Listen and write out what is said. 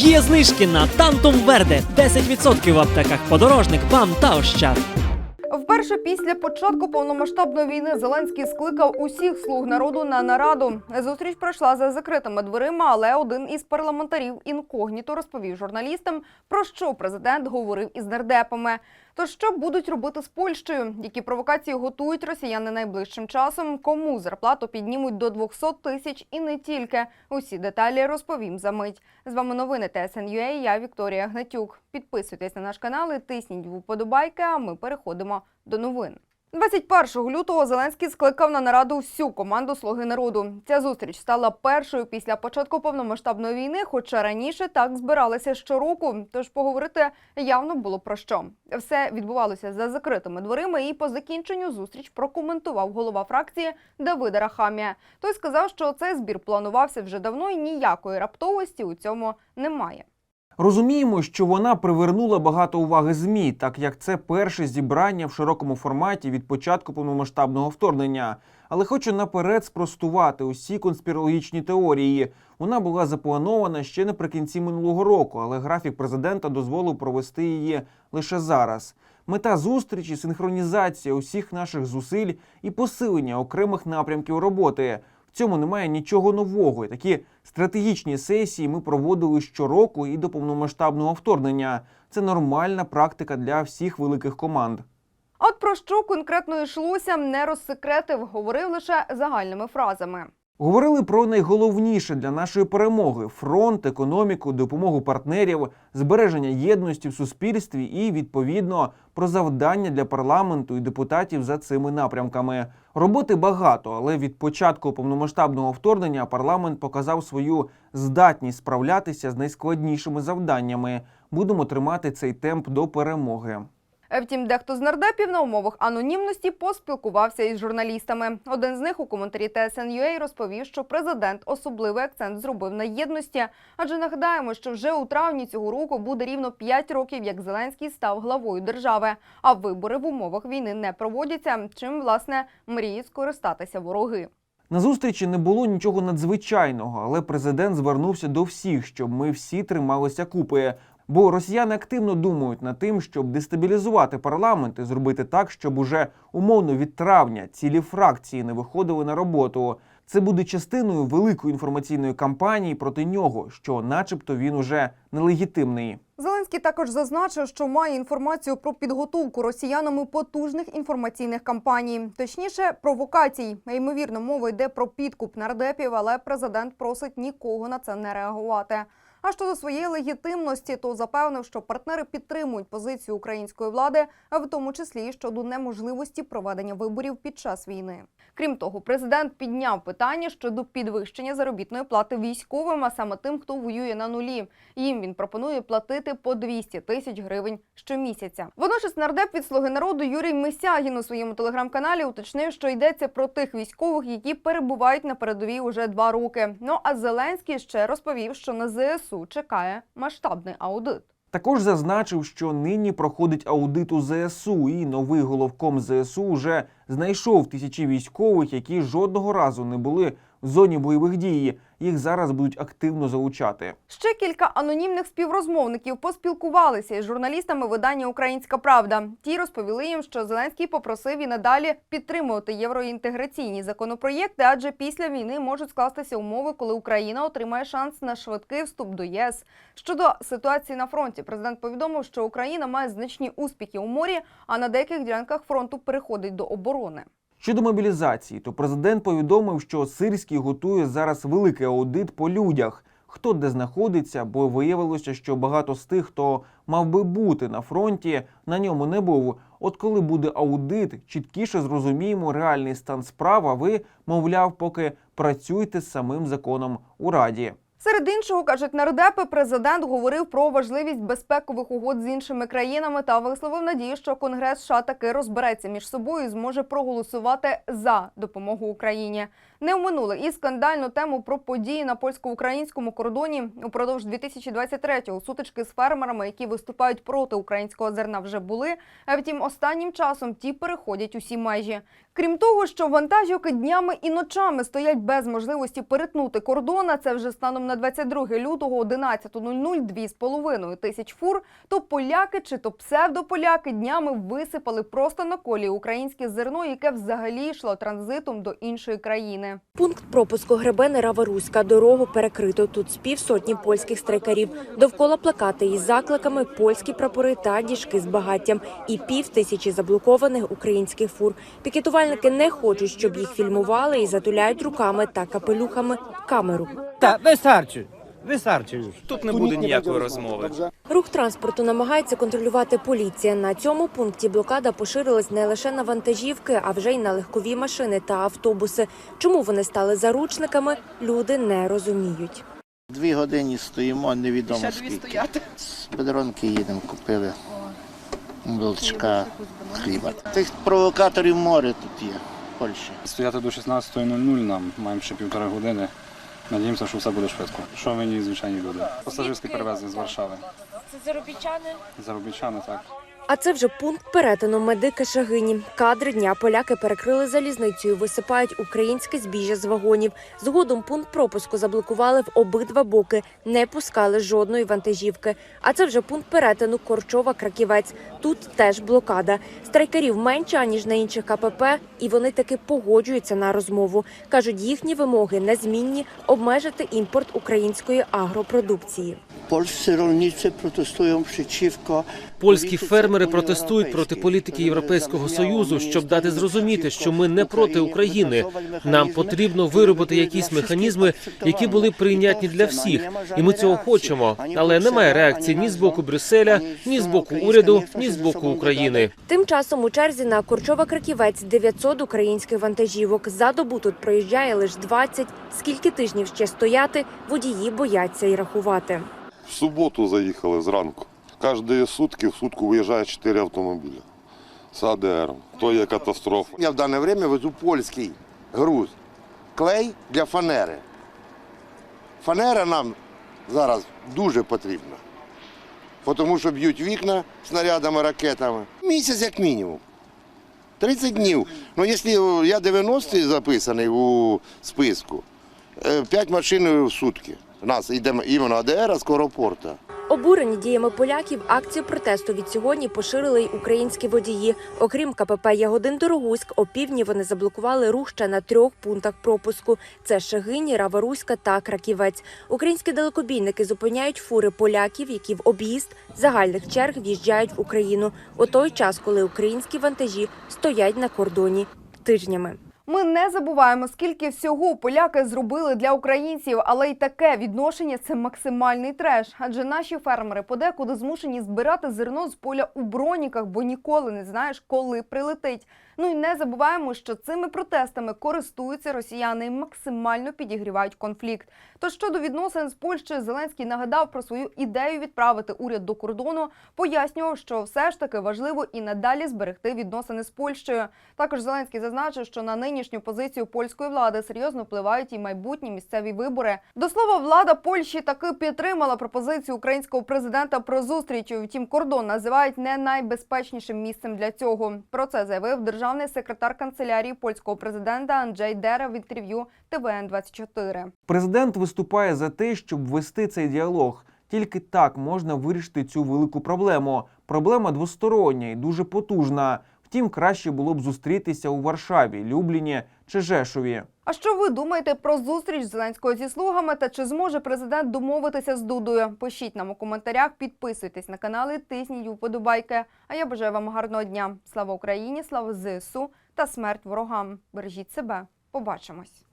Є знижки на Тантум Верде 10% в аптеках подорожник, БАМ та Ощад. Вперше після початку повномасштабної війни Зеленський скликав усіх слуг народу на нараду. Зустріч пройшла за закритими дверима, але один із парламентарів інкогніто розповів журналістам, про що президент говорив із нардепами. То що будуть робити з Польщею? Які провокації готують росіяни найближчим часом? Кому зарплату піднімуть до 200 тисяч і не тільки. Усі деталі розповім за мить. З вами новини ТСНЮА, Я Вікторія Гнатюк. Підписуйтесь на наш канал і тисніть вподобайки. А ми переходимо до новин. 21 лютого Зеленський скликав на нараду всю команду Слуги народу. Ця зустріч стала першою після початку повномасштабної війни, хоча раніше так збиралися щороку. Тож поговорити явно було про що. Все відбувалося за закритими дверима, і по закінченню зустріч прокоментував голова фракції Давида Рахамія. Той сказав, що цей збір планувався вже давно і ніякої раптовості у цьому немає. Розуміємо, що вона привернула багато уваги ЗМІ, так як це перше зібрання в широкому форматі від початку повномасштабного вторгнення. Але хочу наперед спростувати усі конспірологічні теорії. Вона була запланована ще наприкінці минулого року, але графік президента дозволив провести її лише зараз. Мета зустрічі синхронізація усіх наших зусиль і посилення окремих напрямків роботи. Цьому немає нічого нового. І такі стратегічні сесії ми проводили щороку і до повномасштабного вторгнення. Це нормальна практика для всіх великих команд. От про що конкретно йшлося, не розсекретив, говорив лише загальними фразами. Говорили про найголовніше для нашої перемоги: фронт, економіку, допомогу партнерів, збереження єдності в суспільстві і відповідно про завдання для парламенту і депутатів за цими напрямками. Роботи багато, але від початку повномасштабного вторгнення парламент показав свою здатність справлятися з найскладнішими завданнями. Будемо тримати цей темп до перемоги. Втім, дехто з нардепів на умовах анонімності поспілкувався із журналістами. Один з них у коментарі ТСНЮА розповів, що президент особливий акцент зробив на єдності. Адже нагадаємо, що вже у травні цього року буде рівно 5 років, як Зеленський став главою держави. А вибори в умовах війни не проводяться. Чим власне мріють скористатися вороги. На зустрічі не було нічого надзвичайного, але президент звернувся до всіх, щоб ми всі трималися купи. Бо росіяни активно думають над тим, щоб дестабілізувати парламент і зробити так, щоб уже умовно від травня цілі фракції не виходили на роботу. Це буде частиною великої інформаційної кампанії проти нього, що, начебто, він уже нелегітимний. Зеленський також зазначив, що має інформацію про підготовку росіянами потужних інформаційних кампаній, точніше провокацій. Ймовірно, мова йде про підкуп нардепів, але президент просить нікого на це не реагувати. А щодо своєї легітимності, то запевнив, що партнери підтримують позицію української влади, а в тому числі щодо неможливості проведення виборів під час війни. Крім того, президент підняв питання щодо підвищення заробітної плати військовим, а саме тим, хто воює на нулі. Їм він пропонує платити по 200 тисяч гривень щомісяця. Водночас нардеп від слуги народу Юрій Мисягін у своєму телеграм-каналі уточнив, що йдеться про тих військових, які перебувають на передовій уже два роки. Ну а Зеленський ще розповів, що на ЗСУ чекає масштабний аудит. Також зазначив, що нині проходить аудит у ЗСУ, і новий головком ЗСУ вже знайшов тисячі військових, які жодного разу не були в зоні бойових дій. Їх зараз будуть активно залучати. Ще кілька анонімних співрозмовників поспілкувалися із журналістами видання Українська Правда. Ті розповіли їм, що Зеленський попросив і надалі підтримувати євроінтеграційні законопроєкти, адже після війни можуть скластися умови, коли Україна отримає шанс на швидкий вступ до ЄС. Щодо ситуації на фронті, президент повідомив, що Україна має значні успіхи у морі, а на деяких ділянках фронту переходить до оборони. Щодо мобілізації, то президент повідомив, що Сирський готує зараз великий аудит по людях. Хто де знаходиться, бо виявилося, що багато з тих, хто мав би бути на фронті, на ньому не був. От коли буде аудит, чіткіше зрозуміємо реальний стан справ, а ви, мовляв, поки працюйте з самим законом у раді. Серед іншого, кажуть нардепи, президент говорив про важливість безпекових угод з іншими країнами та висловив надію, що Конгрес США таки розбереться між собою і зможе проголосувати за допомогу Україні. Не оминули і скандальну тему про події на польсько-українському кордоні. Упродовж 2023-го сутички з фермерами, які виступають проти українського зерна, вже були. А втім, останнім часом ті переходять усі межі. Крім того, що вантажівки днями і ночами стоять без можливості перетнути кордон, це вже станом на 22 лютого 11.00 2,5 тисяч фур, то поляки чи то псевдополяки днями висипали просто на колі українське зерно, яке взагалі йшло транзитом до іншої країни. Пункт пропуску Гребени Раваруська. Дорогу перекрито. Тут з півсотні польських страйкарів. Довкола плакати із закликами, польські прапори та діжки з багаттям. І пів тисячі заблокованих українських фур. Пікетувальники не хочуть, щоб їх фільмували і затуляють руками та капелюхами камеру. Так, вистачить. Вистачить. Тут не буде ніякої розмови. Рух транспорту намагається контролювати поліція. На цьому пункті блокада поширилась не лише на вантажівки, а вже й на легкові машини та автобуси. Чому вони стали заручниками, люди не розуміють. Дві години стоїмо, невідомо скільки. З Бедронки їдемо, купили волчка хліба. Тих провокаторів море тут є в Польщі. Стояти до 16.00 нам маємо ще півтори години. Надіємося, що все буде швидко. Що винні звичайні люди? Пасажирські перевезення з Варшави. Це заробітчани. А це вже пункт перетину медики Шагині. Кадри дня поляки перекрили залізницею, висипають українське збіжжя з вагонів. Згодом пункт пропуску заблокували в обидва боки, не пускали жодної вантажівки. А це вже пункт перетину Корчова-Краківець. Тут теж блокада. Страйкарів менше аніж на інших КПП, і вони таки погоджуються на розмову. кажуть, їхні вимоги незмінні обмежити імпорт української агропродукції. Польські Польські фермери протестують проти політики Європейського союзу, щоб дати зрозуміти, що ми не проти України. Нам потрібно виробити якісь механізми, які були прийнятні для всіх, і ми цього хочемо. Але немає реакції ні з боку Брюсселя, ні з боку уряду, ні з боку України. Тим часом у черзі на Корчова-Краківець 900 українських вантажівок. За добу тут проїжджає лише 20. Скільки тижнів ще стояти, водії бояться і рахувати. В суботу заїхали зранку. Кожні сутки в сутку виїжджає 4 автомобілі з АДР. То є катастрофа. Я в дане время везу польський груз. Клей для фанери. Фанера нам зараз дуже потрібна. Тому що б'ють вікна снарядами, ракетами. Місяць як мінімум. 30 днів. Ну, якщо я 90 записаний у списку, 5 машин в сутки. У нас йде іменно АДР з Скоропорта. Обурені діями поляків акцію протесту від сьогодні поширили й українські водії. Окрім КПП Ягодин Дорогуськ, опівдні вони заблокували рух ще на трьох пунктах пропуску: це Шагині, Раваруська та Краківець. Українські далекобійники зупиняють фури поляків, які в об'їзд загальних черг в'їжджають в Україну у той час, коли українські вантажі стоять на кордоні тижнями. Ми не забуваємо, скільки всього поляки зробили для українців, але й таке відношення це максимальний треш. Адже наші фермери подекуди змушені збирати зерно з поля у броніках, бо ніколи не знаєш, коли прилетить. Ну і не забуваємо, що цими протестами користуються росіяни і максимально підігрівають конфлікт. Тож щодо відносин з Польщею, Зеленський нагадав про свою ідею відправити уряд до кордону, пояснював, що все ж таки важливо і надалі зберегти відносини з Польщею. Також Зеленський зазначив, що на нинішню позицію польської влади серйозно впливають і майбутні місцеві вибори. До слова, влада Польщі таки підтримала пропозицію українського президента про зустріч. Втім, кордон називають не найбезпечнішим місцем для цього. Про це заявив державний секретар канцелярії польського президента Анджей Дера в інтерв'ю ТВН 24 Президент виступає за те, щоб вести цей діалог. Тільки так можна вирішити цю велику проблему. Проблема двостороння і дуже потужна. Втім, краще було б зустрітися у Варшаві, Любліні чи Жешові. А що ви думаєте про зустріч Зеленського зі слугами та чи зможе президент домовитися з Дудою? Пишіть нам у коментарях, підписуйтесь на канали, тисніть вподобайки. А я бажаю вам гарного дня. Слава Україні, слава ЗСУ та смерть ворогам. Бережіть себе. Побачимось.